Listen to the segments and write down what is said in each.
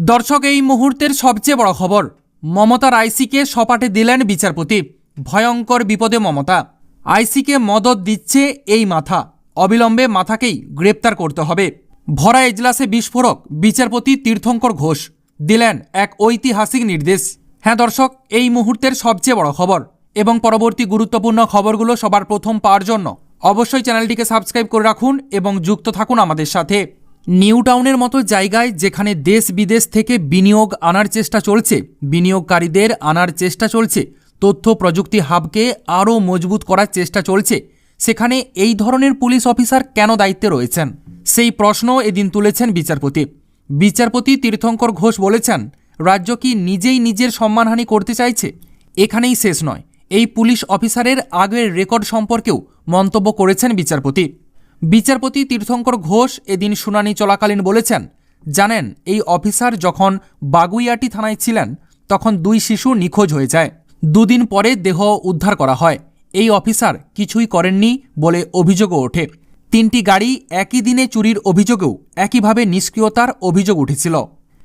দর্শক, এই মুহূর্তের সবচেয়ে বড় খবর মমতার আইসিকে সপাটে দিলেন বিচারপতি। ভয়ঙ্কর বিপদে মমতা। আইসিকে মদত দিচ্ছে এই মাথা। অবিলম্বে মাথাকেই গ্রেপ্তার করতে হবে। ভরা এজলাসে বিস্ফোরক, বিচারপতি তীর্থঙ্কর ঘোষ। দিলেন এক ঐতিহাসিক নির্দেশ। হ্যাঁ দর্শক, এই মুহূর্তের সবচেয়ে বড় খবর এবং পরবর্তী গুরুত্বপূর্ণ খবরগুলো সবার প্রথম পাওয়ার জন্য অবশ্যই চ্যানেলটিকে সাবস্ক্রাইব করে রাখুন এবং যুক্ত থাকুন আমাদের সাথে। নিউ টাউনের মতো জায়গায় যেখানে দেশ বিদেশ থেকে বিনিয়োগ আনার চেষ্টা চলছে, বিনিয়োগকারীদের আনার চেষ্টা চলছে, তথ্য প্রযুক্তি হাবকে আরও মজবুত করার চেষ্টা চলছে। সেখানে এই ধরনের পুলিশ অফিসার কেন দায়িত্বে রয়েছেন? সেই প্রশ্ন এদিন তুলেছেন বিচারপতি। বিচারপতি তীর্থঙ্কর ঘোষ বলেছেন, রাজ্য কি নিজেই নিজের সম্মানহানি করতে চাইছে? এখানেই শেষ নয়। এই পুলিশ অফিসারের আগের রেকর্ড সম্পর্কেও মন্তব্য করেছেন বিচারপতি। বিচারপতি তীর্থঙ্কর ঘোষ এদিন শুনানি চলাকালীন বলেছেন, জানেন, এই অফিসার যখন বাগুইয়াটি থানায় ছিলেন, তখন দুই শিশু নিখোঁজ হয়ে যায়। দুদিন পরে দেহ উদ্ধার করা হয়। এই অফিসার কিছুই করেননি বলে অভিযোগও ওঠে। তিনটি গাড়ি একই দিনে চুরির অভিযোগেও একইভাবে নিষ্ক্রিয়তার অভিযোগ উঠেছিল।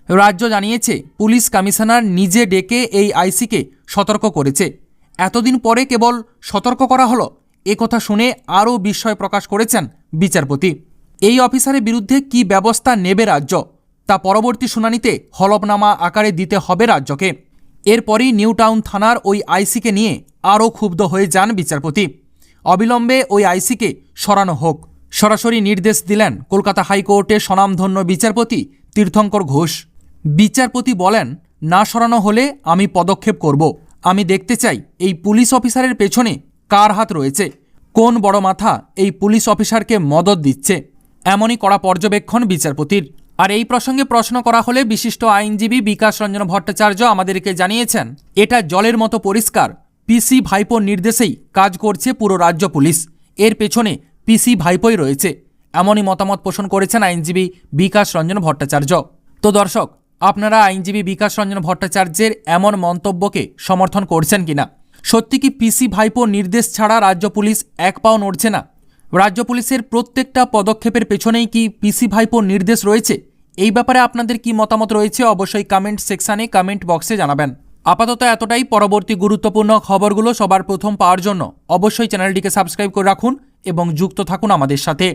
রাজ্য জানিয়েছে, পুলিশ কমিশনার নিজে ডেকে এই আইসিকে সতর্ক করেছে। এতদিন পরে কেবল সতর্ক করা হলো একথা শুনে আরও বিস্ময় প্রকাশ করেছেন বিচারপতি। এই অফিসারের বিরুদ্ধে কি ব্যবস্থা নেবে রাজ্য, তা পরবর্তী শুনানিতে হলফনামা আকারে দিতে হবে রাজ্যকে। এরপরই নিউ টাউন থানার ওই আইসিকে নিয়ে আরও ক্ষুব্ধ হয়ে যান বিচারপতি। অবিলম্বে ওই আইসিকে সরানো হোক। সরাসরি নির্দেশ দিলেন কলকাতা হাইকোর্টের স্বনামধন্য বিচারপতি তীর্থঙ্কর ঘোষ। বিচারপতি বলেন, না সরানো হলে আমি পদক্ষেপ করব। আমি দেখতে চাই এই পুলিশ অফিসারের পেছনে কার হাত রয়েছে? কোন বড় মাথা এই পুলিশ অফিসারকে মদত দিচ্ছে? এমনই কড়া পর্যবেক্ষণ বিচারপতির। আর এই প্রসঙ্গে প্রশ্ন করা হলে বিশিষ্ট আইনজীবী বিকাশ রঞ্জন ভট্টাচার্য আমাদেরকে জানিয়েছেন, এটা জলের মতো পরিষ্কার। পিসি ভাইপোর নির্দেশেই কাজ করছে পুরো রাজ্য পুলিশ। এর পেছনে পিসি ভাইপোই রয়েছে। এমনই মতামত পোষণ করেছেন আইনজীবী বিকাশ রঞ্জন ভট্টাচার্য। তো দর্শক, আপনারা আইনজীবী বিকাশ রঞ্জন ভট্টাচার্যের এমন মন্তব্যকে সমর্থন করছেন কিনা? সত্যি কি পিসি ভাইপো নির্দেশ ছাড়া রাজ্য পুলিশ এক পাও নড়ছে না? রাজ্য পুলিশের প্রত্যেকটা পদক্ষেপের পেছনেই কি পিসি ভাইপোর নির্দেশ রয়েছে? এই ব্যাপারে আপনাদের কি মতামত রয়েছে অবশ্যই কমেন্ট সেকশানে কমেন্ট বক্সে জানাবেন। আপাতত এতটাই। পরবর্তী গুরুত্বপূর্ণ খবরগুলো সবার প্রথম পাওয়ার জন্য অবশ্যই চ্যানেলটিকে সাবস্ক্রাইব করে রাখুন এবং যুক্ত থাকুন আমাদের সাথে।